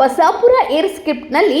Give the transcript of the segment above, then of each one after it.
Basapura air ಸ್ಕ್ರಿಪ್ಟ್ನಲ್ಲಿ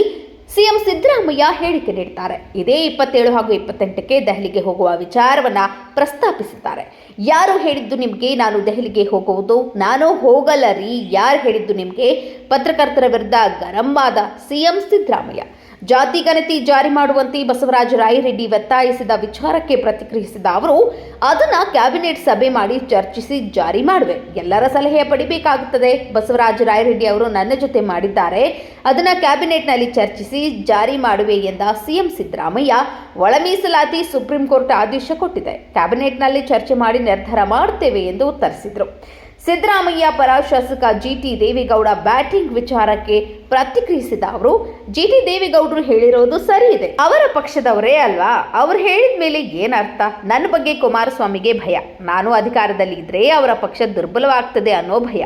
CM Siddaramaiah ಹೇಳಿಕೆ ನೀಡ್ತಾರೆ. ಇದೇ ಇಪ್ಪತ್ತೇಳು ಹಾಗೂ ಇಪ್ಪತ್ತೆಂಟಕ್ಕೆ ದೆಹಲಿಗೆ ಹೋಗುವ ವಿಚಾರವನ್ನ ಪ್ರಸ್ತಾಪಿಸಿದ್ದಾರೆ ಯಾರು ಹೇಳಿದ್ದು ನಿಮಗೆ ನಾನು ದೆಹಲಿಗೆ ಹೋಗುವುದು? ನಾನು ಹೋಗಲ್ಲ ರೀ ಯಾರು ಹೇಳಿದ್ದು ನಿಮಗೆ? ಪತ್ರಕರ್ತರ ವಿರುದ್ಧ ಗರಂ ಆದ ಸಿಎಂ ಸಿದ್ದರಾಮಯ್ಯ. ಜಾತಿ ಗಣತಿ ಜಾರಿ ಮಾಡುವಂತೆ ಬಸವರಾಜ ರಾಯರೆಡ್ಡಿ ಒತ್ತಾಯಿಸಿದ ವಿಚಾರಕ್ಕೆ ಪ್ರತಿಕ್ರಿಯಿಸಿದ ಅವರು, ಅದನ್ನ ಕ್ಯಾಬಿನೆಟ್ ಸಭೆ ಮಾಡಿ ಚರ್ಚಿಸಿ ಜಾರಿ ಮಾಡುವೆ. ಎಲ್ಲರ ಸಲಹೆ ಪಡಿಬೇಕಾಗುತ್ತದೆ. ಬಸವರಾಜ ರಾಯರೆಡ್ಡಿ ಅವರು ನನ್ನ ಜೊತೆ ಮಾಡಿದ್ದಾರೆ. ಅದನ್ನ ಕ್ಯಾಬಿನೆಟ್ನಲ್ಲಿ ಚರ್ಚಿಸಿ ಜಾರಿ ಮಾಡುವೆ ಎಂದ ಸಿಎಂ ಸಿದ್ದರಾಮಯ್ಯ ಒಳ ಮೀಸಲಾತಿ ಸುಪ್ರೀಂ ಕೋರ್ಟ್ ಆದೇಶ ಕೊಟ್ಟಿದೆ. ಕ್ಯಾಬಿನೆಟ್ನಲ್ಲಿ ಚರ್ಚೆ ಮಾಡಿ ನಿರ್ಧಾರ ಮಾಡುತ್ತೇವೆ ಎಂದು ಉತ್ತರಿಸಿದರು ಸಿದ್ದರಾಮಯ್ಯ ಪರ ಶಾಸಕ ಜಿಟಿ ದೇವೇಗೌಡ ಬ್ಯಾಟಿಂಗ್ ವಿಚಾರಕ್ಕೆ ಪ್ರತಿಕ್ರಿಯಿಸಿದ ಅವರು, ಜಿಟಿ ದೇವೇಗೌಡರು ಹೇಳಿರೋದು ಸರಿ ಇದೆ ಅವರ ಪಕ್ಷದವರೇ ಅಲ್ವಾ? ಅವ್ರು ಹೇಳಿದ ಮೇಲೆ ಏನರ್ಥ ನನ್ನ ಬಗ್ಗೆ ಕುಮಾರಸ್ವಾಮಿಗೆ ಭಯ. ನಾನು ಅಧಿಕಾರದಲ್ಲಿ ಇದ್ರೆ ಅವರ ಪಕ್ಷ ದುರ್ಬಲವಾಗ್ತದೆ ಅನ್ನೋ ಭಯ.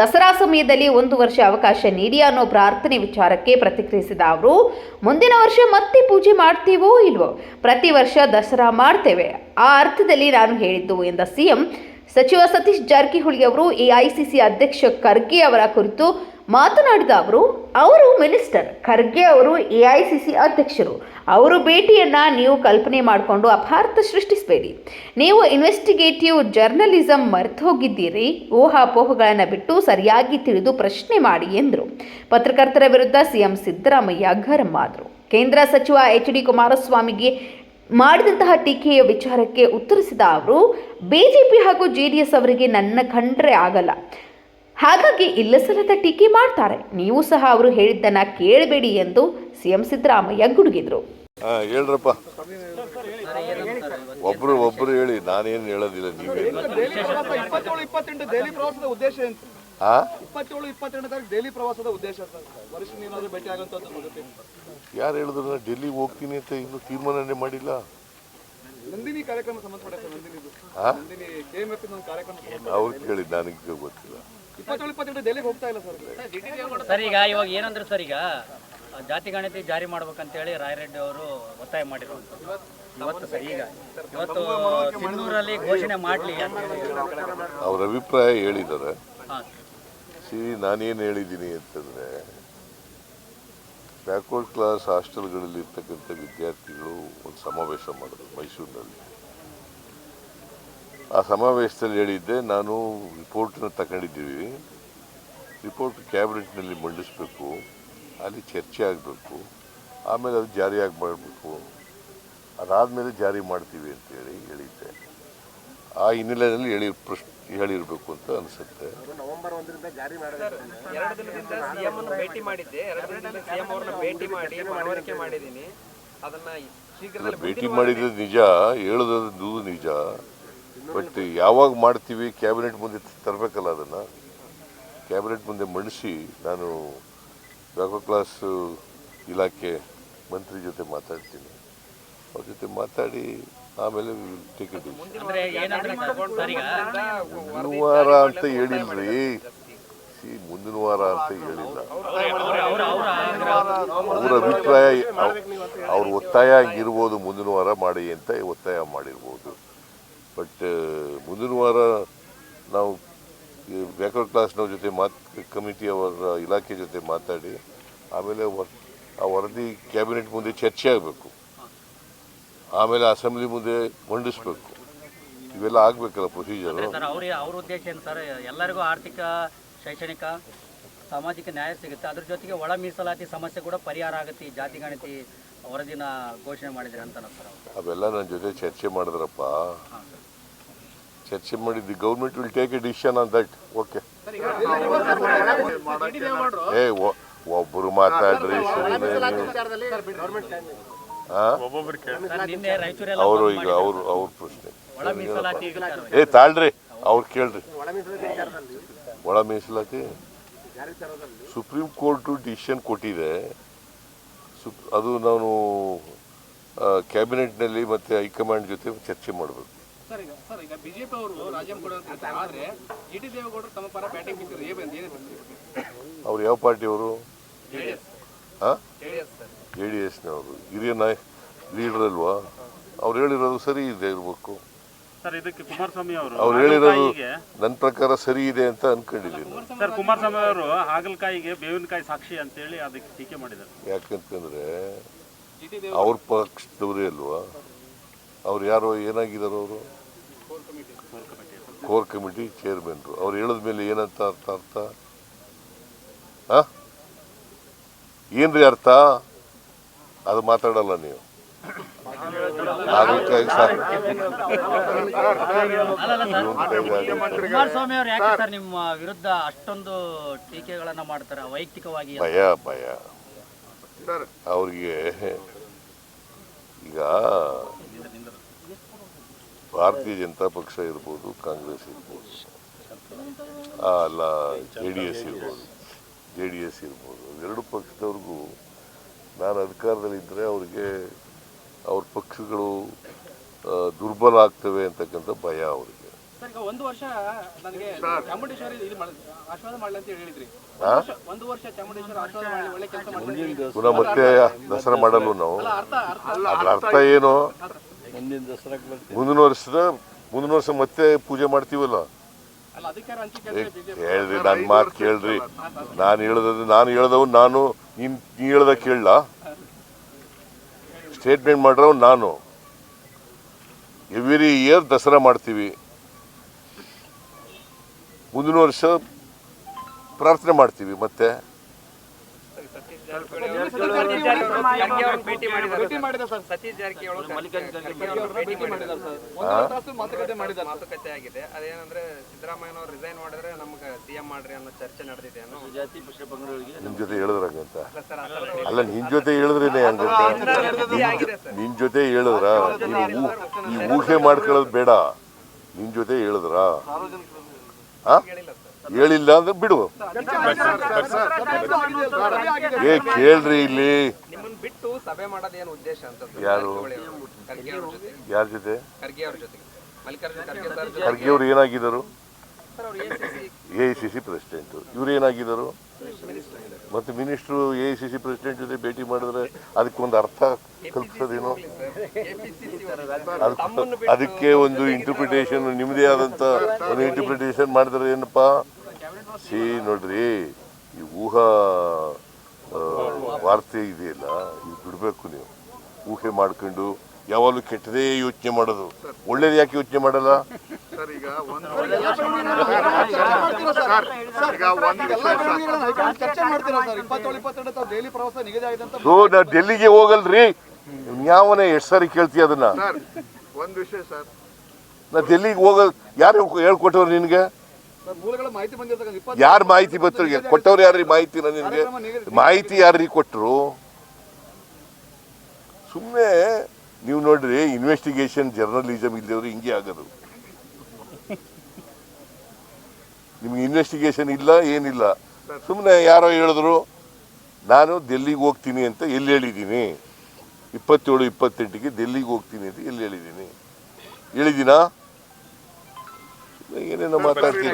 ದಸರಾ ಸಮಯದಲ್ಲಿ ಒಂದು ವರ್ಷ ಅವಕಾಶ ನೀಡಿ ಅನ್ನೋ ಪ್ರಾರ್ಥನೆ ವಿಚಾರಕ್ಕೆ ಪ್ರತಿಕ್ರಿಯಿಸಿದ ಅವರು, ಮುಂದಿನ ವರ್ಷ ಮತ್ತೆ ಪೂಜೆ ಮಾಡ್ತೀವೋ ಇಲ್ವೋ? ಪ್ರತಿ ವರ್ಷ ದಸರಾ ಮಾಡ್ತೇವೆ. ಆ ಅರ್ಥದಲ್ಲಿ ನಾನು ಹೇಳಿದ್ದು ಎಂದ ಸಿಎಂ ಸಚಿವ ಸತೀಶ್ ಜಾರಕಿಹೊಳಿ ಅವರು ಎಐಸಿಸಿ ಅಧ್ಯಕ್ಷ ಖರ್ಗೆ ಅವರ ಕುರಿತು ಮಾತನಾಡಿದ ಅವರು ಅವರು ಮಿನಿಸ್ಟರ್ ಖರ್ಗೆ ಅವರು ಎಐಸಿಸಿ ಅಧ್ಯಕ್ಷರು. ಅವರು ಭೇಟಿಯನ್ನು ನೀವು ಕಲ್ಪನೆ ಮಾಡಿಕೊಂಡು ಅಪಾರ್ಥ ಸೃಷ್ಟಿಸಬೇಡಿ. ನೀವು ಇನ್ವೆಸ್ಟಿಗೇಟಿವ್ ಜರ್ನಲಿಸಂ ಮರೆತು ಹೋಗಿದ್ದೀರಿ. ಊಹಾಪೋಹಗಳನ್ನು ಬಿಟ್ಟು ಸರಿಯಾಗಿ ತಿಳಿದು ಪ್ರಶ್ನೆ ಮಾಡಿ ಎಂದರು. ಪತ್ರಕರ್ತರ ವಿರುದ್ಧ ಸಿಎಂ ಸಿದ್ದರಾಮಯ್ಯ ಗರಂ ಆದರು ಕೇಂದ್ರ ಸಚಿವ ಎಚ್ ಡಿ ಕುಮಾರಸ್ವಾಮಿಗೆ ಮಾಡಿದಂತಹ ಟೀಕೆಯ ವಿಚಾರಕ್ಕೆ ಉತ್ತರಿಸಿದ ಅವರು ಬಿಜೆಪಿ ಹಾಗೂ ಜೆಡಿಎಸ್ ಅವರಿಗೆ ನನ್ನ ಕಂಡ್ರೆ ಆಗಲ್ಲ. ಹಾಗಾಗಿ ಇಲ್ಲಸಲ್ಲದ ಟೀಕೆ ಮಾಡ್ತಾರೆ. ನೀವು ಸಹ ಅವರು ಹೇಳಿದ್ದನ್ನ ಕೇಳಬೇಡಿ ಎಂದು ಸಿಎಂ ಸಿದ್ದರಾಮಯ್ಯ ಗುಡುಗಿದ್ರು. ಹೇಳ್ರಪ್ಪ. ಒಬ್ರು ಒಬ್ರು ಹೇಳಿ ನಾನೇನು ಹೇಳೋದಿಲ್ಲ ನೀವೇ ಇಪ್ಪತ್ತೇಳು ಪ್ರವಾಸದ ಉದ್ದೇಶ ಏನು ಸರ್ ಹಾ ಇಪ್ಪತ್ತೇಳು ಇಪ್ಪತ್ತೆಂಟು ತಾರೀಕು ಡೆಲ್ಲಿ ಪ್ರವಾಸದ ಉದ್ದೇಶ ಸರ್ ವರಿಷ್ಠ ಏನಾದರೂ ಭೇಟಿ ಆಗುವಂಥದ್ದು ಗೊತ್ತಿಲ್ಲ. ಯಾರು ಹೇಳಿದ್ರು ನಾನು ಡೆಲ್ಲಿಗೆ ಹೋಗ್ತೀನಿ ಅಂತ ಇನ್ನೂ ತೀರ್ಮಾನನೇ ಮಾಡಿಲ್ಲ? ನಂದಿನಿ ಕಾರ್ಯಕ್ರಮ ಸಂಬಂಧಪಟ್ಟ ಸರ್ ನಂದಿನಿದು ಹಾ ನಂದಿನಿ ಕೆ ಎಂ ಎಫ್ ಒಂದು ಕಾರ್ಯಕ್ರಮ ಅವ್ರು ಕೇಳಿ ನನಗೆ ಗೊತ್ತಿಲ್ಲ. ಇಪ್ಪತ್ತೇಳು ಹೋಗ್ತಾ ಇಲ್ಲ ಸರ್. ಸರ್ ಈಗ ಇವಾಗ ಏನಂದ್ರೆ ಸರ್ ಈಗ ಜಾತಿ ಗಣತಿ ಜಾರಿ ಮಾಡ್ಬೇಕಂತೇಳಿ ರಾಯರೆಡ್ಡಿ ಅವರು ಒತ್ತಾಯ ಮಾಡಿರುವಂಥದ್ದು. ಇವತ್ತು ಸರ್ ಈಗ ಇವತ್ತು ಸಿಂಧೂರಲ್ಲಿ ಘೋಷಣೆ ಮಾಡಲಿ ಅಂತ ಹೇಳಿ. ಅವ್ರ ಅಭಿಪ್ರಾಯ ಹೇಳಿದ್ದಾರೆ. ಹಾಂ ಸಿ ನಾನೇನು ಹೇಳಿದ್ದೀನಿ ಅಂತಂದರೆ, ಬ್ಯಾಕ್ವರ್ಡ್ ಕ್ಲಾಸ್ ಹಾಸ್ಟೆಲ್ಗಳಲ್ಲಿ ಇರ್ತಕ್ಕಂಥ ವಿದ್ಯಾರ್ಥಿಗಳು ಒಂದು ಸಮಾವೇಶ ಮಾಡಿದ್ರು ಮೈಸೂರಿನಲ್ಲಿ. ಆ ಸಮಾವೇಶದಲ್ಲಿ ಹೇಳಿದ್ದೆ, ನಾನು ರಿಪೋರ್ಟನ್ನು ತಗೊಂಡಿದ್ದೀವಿ. ರಿಪೋರ್ಟ್ ಕ್ಯಾಬಿನೆಟ್ನಲ್ಲಿ ಮಂಡಿಸಬೇಕು, ಅಲ್ಲಿ ಚರ್ಚೆ ಆಗಬೇಕು, ಆಮೇಲೆ ಅದು ಜಾರಿಯಾಗಿ ಮಾಡಬೇಕು ಅದಾದಮೇಲೆ ಜಾರಿ ಮಾಡ್ತೀವಿ ಅಂತೇಳಿ ಹೇಳಿದ್ದೆ. ಆ ಹಿನ್ನೆಲೆಯಲ್ಲಿ ಹೇಳಿ ಪ್ರಶ್ನೆ ಹೇಳಿರಬೇಕು ಅಂತ ಅನಿಸುತ್ತೆ. ಎರಡು ದಿನದಿಂದ ಸಿಎಂ ಅನ್ನು ಭೇಟಿ ಮಾಡಿದ್ದೆ. ಎರಡು ದಿನದಿಂದ ಸಿಎಂ ಅವ್ರನ್ನ ಭೇಟಿ ಮಾಡಿ ಮನವರಿಕೆ ಮಾಡಿದ್ದೀನಿ. ಅದನ್ನ ಇಲ್ಲ ಭೇಟಿ ಮಾಡಿದ್ದು ನಿಜ ಹೇಳೋದು ನಿಜ. ಬಟ್ ಯಾವಾಗ ಮಾಡ್ತೀವಿ ಕ್ಯಾಬಿನೆಟ್ ಮುಂದೆ ತರಬೇಕಲ್ಲ ಅದನ್ನು. ಕ್ಯಾಬಿನೆಟ್ ಮುಂದೆ ಮಂಡಿಸಿ ನಾನು ಯೋಗ ಕ್ಲಾಸ್ ಇಲಾಖೆ ಮಂತ್ರಿ ಜೊತೆ ಮಾತಾಡ್ತೀನಿ. ಅವ್ರ ಜೊತೆ ಮಾತಾಡಿ ಆಮೇಲೆ ಟಿಕೆಟ್ ಮುಂದಿನ ವಾರ ಅಂತ ಹೇಳಿಲ್ರಿ. ಸಿ ಮುಂದಿನ ವಾರ ಅಂತ ಹೇಳಿಲ್ಲ. ಅವ್ರ ಅಭಿಪ್ರಾಯ ಅವ್ರ ಒತ್ತಾಯ ಆಗಿರ್ಬೋದು ಮುಂದಿನ ವಾರ ಮಾಡಿ ಅಂತ ಒತ್ತಾಯ ಮಾಡಿರ್ಬೋದು. ಬಟ್ ಮುಂದಿನ ವಾರ ನಾವು ಬ್ಯಾಕ್ವರ್ಡ್ ಕ್ಲಾಸ್ನವ್ರ ಜೊತೆ ಮಾತ್ ಕಮಿಟಿ ಅವರ ಇಲಾಖೆ ಜೊತೆ ಮಾತಾಡಿ ಆಮೇಲೆ ಆ ವರದಿ ಕ್ಯಾಬಿನೆಟ್ ಮುಂದೆ ಚರ್ಚೆ ಆಗಬೇಕು. ಆಮೇಲೆ ಅಸೆಂಬ್ಲಿ ಮುಂದೆ ಮಂಡಿಸ್ಬೇಕು. ಇವೆಲ್ಲ ಆಗ್ಬೇಕಲ್ಲ ಪ್ರೊಸೀಜರ್ ಸರ್ ಅವ್ರ ಅವ್ರ ಉದ್ದೇಶ ಏನು ಸರ್? ಎಲ್ಲರಿಗೂ ಆರ್ಥಿಕ ಶೈಕ್ಷಣಿಕ ಸಾಮಾಜಿಕ ನ್ಯಾಯ ಸಿಗುತ್ತೆ. ಅದ್ರ ಜೊತೆಗೆ ಒಳ ಮೀಸಲಾತಿ ಸಮಸ್ಯೆ ಕೂಡ ಪರಿಹಾರ ಆಗುತ್ತೆ ಈ ಜಾತಿ ಗಣತಿ ವರದಿನ ಘೋಷಣೆ ಮಾಡಿದ್ರೆ ಅಂತ ಸರ್ ಅವೆಲ್ಲ ನನ್ನ ಜೊತೆ ಚರ್ಚೆ ಮಾಡಿದ್ರಪ್ಪ. ಚರ್ಚೆ ಮಾಡಿದ್ದು government will take a decision on that okay ಏ ಒ- ಒಬ್ರು ಮಾತಾಡ್ರಿ ಅವರು ಈಗ ಅವರು ಅವ್ರ ಪ್ರಶ್ನೆ. ಏ ತಾಳ್ರಿ ಅವ್ರು ಕೇಳ್ರಿ. ಒಳ ಮೀಸಲಾತಿ ಸುಪ್ರೀಂ ಕೋರ್ಟು ಡಿಸಿಷನ್ ಕೊಟ್ಟಿದೆ. ಸುಪ್ ಅದು ನಾನು ಕ್ಯಾಬಿನೆಟ್ನಲ್ಲಿ ಮತ್ತೆ ಹೈಕಮಾಂಡ್ ಜೊತೆ ಚರ್ಚೆ ಮಾಡಬೇಕು. ಸರ್ ಈಗ ಸರ್ ಈಗ ಬಿಜೆಪಿ ಅವರು ಯಾವ ಪಾರ್ಟಿಯವರು ಹಾಂ ಜೆ ಡಿ ಎಸ್ನವರು ಹಿರಿಯ ನಾಯ್ ಲೀಡರ್ ಅಲ್ವಾ? ಅವ್ರು ಹೇಳಿರೋದು ಸರಿ ಇದೆ ಇರಬೇಕು. ಸರ್ ಇದಕ್ಕೆ ಕುಮಾರಸ್ವಾಮಿ ಅವರು ಅವ್ರು ಹೇಳಿರೋದು ನನ್ನ ಪ್ರಕಾರ ಸರಿ ಇದೆ ಅಂತ ಅನ್ಕೊಂಡಿದ್ದೀನಿ ಸರ್ ಕುಮಾರಸ್ವಾಮಿ ಅವರು ಹಾಗಲಕಾಯಿಗೆ ಬೇವಿನಕಾಯಿ ಸಾಕ್ಷಿ ಅಂತೇಳಿ ಅದಕ್ಕೆ ಟೀಕೆ ಮಾಡಿದ್ದಾರೆ. ಯಾಕಂತಂದ್ರೆ ಅವ್ರ ಪಕ್ಷದವರೇ ಅಲ್ವಾ? ಅವ್ರು ಯಾರೋ ಏನಾಗಿದ್ದಾರೆ ಅವರು? ಕೋರ್ ಕಮಿಟಿ ಚೇರ್ಮನ್ರು. ಅವ್ರು ಹೇಳಿದ ಮೇಲೆ ಏನಂತ ಅರ್ಥ ಅರ್ಥ ಆ? ಏನ್ರಿ ಅರ್ಥ? ಅದು ಮಾತಾಡಲ್ಲ ನೀವು. ಕುಮಾರಸ್ವಾಮಿ ಅವರು ಯಾಕೆ ಸರ್ ನಿಮ್ಮ ವಿರುದ್ಧ ಅಷ್ಟೊಂದು ಟೀಕೆಗಳನ್ನ ಮಾಡ್ತಾರೆ? ವೈಯಕ್ತಿಕವಾಗಿ ಭಯ ಭಯ. ಅವ್ರಿಗೆ ಈಗ ಭಾರತೀಯ ಜನತಾ ಪಕ್ಷ ಇರ್ಬೋದು ಕಾಂಗ್ರೆಸ್ ಇರ್ಬೋದು ಆ, ಅಲ್ಲ ಜೆ ಡಿ ಎಸ್ ಇರ್ಬೋದು ಜೆ ಡಿ ಎಸ್ ಇರ್ಬೋದು ಎರಡು ಪಕ್ಷದವ್ರಿಗೂ ನಾನು ಅಧಿಕಾರದಲ್ಲಿದ್ದರೆ ಅವ್ರಿಗೆ ಅವ್ರ ಪಕ್ಷಗಳು ದುರ್ಬಲ ಆಗ್ತವೆ ಅಂತಕ್ಕಂಥ ಭಯ ಅವ್ರಿಗೆ. ಸರ್ ಈಗ ಒಂದು ವರ್ಷ ನನಗೆ ಚಾಮುಂಡೇಶ್ವರಿ ಇದು ಆಶೀರ್ವಾದ ಮಾಡಲಿ ಅಂತ ಹೇಳಿದ್ರಿ. ಆ? ಒಂದು ವರ್ಷ ಚಾಮುಂಡೇಶ್ವರಿ ಆಶೀರ್ವಾದ ಮಾಡಲಿ ಒಳ್ಳೆ ಕೆಲಸ ಮಾಡ್ತಾರೆ ಪುನಃ ಮತ್ತೆ ದಸರಾ ಮಾಡಲು ನಾವು. ಅದ್ರ ಅರ್ಥ ಏನು? ಮುಂದಿನ ವರ್ಷದ ಮುಂದಿನ ವರ್ಷ ಮತ್ತೆ ಪೂಜೆ ಮಾಡ್ತೀವಲ್ಲ? ಹೇಳ್ರಿ ನನ್ನ ಮಾತು ಕೇಳ್ರಿ. ನಾನು ಹೇಳದ ನಾನು ಹೇಳ್ದವ್ ನಾನು ನೀನ್ ಹೇಳ್ದ ಕೇಳಲ್ಲ ಸ್ಟೇಟ್ಮೆಂಟ್ ಮಾಡಿರೋ ನಾನು. ಎವ್ರಿ ಇಯರ್ ದಸರಾ ಮಾಡ್ತೀವಿ. ಮುಂದಿನ ವರ್ಷ ಪ್ರಾರ್ಥನೆ ಮಾಡ್ತೀವಿ ಮತ್ತೆ. ಭೇಟಿ ಮಾಡಿದ್ದಾರೆ ಸರ್. ಸತೀಶ್ ಜಾರಕಿಹೊಳಿ ಭೇಟಿ ಮಾಡಿದ್ದಾರೆ ಸರ್. ಮಾತುಕತೆ ಮಾಡಿದ್ದಾರೆ. ಮಾತುಕತೆ ಆಗಿದೆ. ಅದೇನಂದ್ರೆ ಸಿದ್ದರಾಮಯ್ಯನವ್ರು ರಿಸೈನ್ ಮಾಡಿದ್ರೆ ನಮ್ಗೆ ಸಿಎಂ ಮಾಡ್ರಿ ಅನ್ನೋ ಚರ್ಚೆ ನಡೆದಿದೆ ಅನ್ನೋ ನಿನ್ ಜೊತೆ ಹೇಳಿದ್ರಂಗಂತ ಅಲ್ಲ ನಿನ್ ಜೊತೆ ಹೇಳಿದ್ರೇನೆ ಹಂಗಂತ. ನಿನ್- ಜೊತೆ ಹೇಳಿದ್ರ? ಈ ಊಹೆ ಮಾಡ್ಕೊಳ್ಳೋದು ಬೇಡ. ನಿನ್ ಜೊತೆ ಹೇಳಿದ್ರ? ಹೇಳಿಲ್ಲ ಅಂದ್ರೆ ಬಿಡು ಏ ಕೇಳ್ರಿ ಇಲ್ಲಿ. ಬಿಟ್ಟು ಸಭೆ ಮಾಡೋದೇನು ಉದ್ದೇಶ ಅಂತ ಯಾರು? ಯಾರ ಜೊತೆ? ಖರ್ಗೆ ಅವ್ರ ಏನಾಗಿದ್ದರು? A I C C president ಇವ್ರು ಏನಾಗಿದ್ದರು? ಮತ್ತೆ minister, A I C C president ಜೊತೆ ಭೇಟಿ ಮಾಡಿದ್ರೆ ಅದಕ್ಕೊಂದು ಅರ್ಥ ಕಲ್ಪಿಸೋದೇನೋ? ಅದಕ್ಕೆ ಒಂದು ಇಂಟರ್ಪ್ರಿಟೇಷನ್ ನಿಮ್ಮದೇ ಆದಂತ ಒಂದು ಇಂಟರ್ಪ್ರಿಟೇಷನ್ ಮಾಡಿದ್ರೆ ಏನಪ್ಪ? ಸಿ ನೋಡ್ರಿ, ಈ ಊಹಾ ವಾರ್ತೆ ಇದೆಯಲ್ಲ, ಇದು ಬಿಡಬೇಕು ನೀವು. ಊಹೆ ಮಾಡ್ಕೊಂಡು ಯಾವಾಗಲೂ ಕೆಟ್ಟದೇ ಯೋಚನೆ ಮಾಡೋದು. ಒಳ್ಳೇದು ಯಾಕೆ ಯೋಚನೆ ಮಾಡಲ್ಲ? ಸೊ ನಾ ಡೆಲ್ಲಿಗೆ ಹೋಗಲ್ರಿ. ಯಾವನೇ ಎಷ್ಟು ಸಾರಿ ಕೇಳ್ತಿ ಅದನ್ನ? ಒಂದು ವಿಷಯ ಸರ್. ನಾ ಡೆಲ್ಲಿಗೆ ಹೋಗಲ್ ಯಾರು ಹೇಳ್ಕೊಟ್ಟವ್ರು ನಿನ್ಗೆ? ಸರ್ ಮೂಲಗಳ ಮಾಹಿತಿ ಬಂದಿರ್ತಕ್ಕಂಥ ಇಪ್ಪತ್ತು ಯಾರು ಮಾಹಿತಿ ಬರ್ತವ್ರಿಗೆ ಕೊಟ್ಟವ್ರು ಯಾರ್ರಿ ಮಾಹಿತಿ ನಿನ್ಗೆ? ಮಾಹಿತಿ ಯಾರ್ರಿ ಕೊಟ್ಟರು ಸುಮ್ಮನೆ ನೀವು ನೋಡ್ರಿ ಇನ್ವೆಸ್ಟಿಗೇಷನ್ ಜರ್ನಲಿಸಮ್ ಇಲ್ಲದವ್ರು ಹಿಂಗೆ ಆಗೋದು. ನಿಮ್ಗೆ ಇನ್ವೆಸ್ಟಿಗೇಷನ್ ಇಲ್ಲ, ಏನಿಲ್ಲ. ಸುಮ್ಮನೆ ಯಾರೋ ಹೇಳಿದ್ರು, ನಾನು ಡೆಲ್ಲಿಗೆ ಹೋಗ್ತೀನಿ ಅಂತ ಎಲ್ಲಿ ಹೇಳಿದ್ದೀನಿ? ಇಪ್ಪತ್ತೇಳು, ಇಪ್ಪತ್ತೆಂಟಿಗೆ ಡೆಲ್ಲಿಗೆ ಹೋಗ್ತೀನಿ ಅಂತ ಎಲ್ಲಿ ಹೇಳಿದ್ದೀನಿ? ಹೇಳಿದ್ದೀನಾ? ಏನೇನೋ ಮಾತಾಡ್ತೀನಿ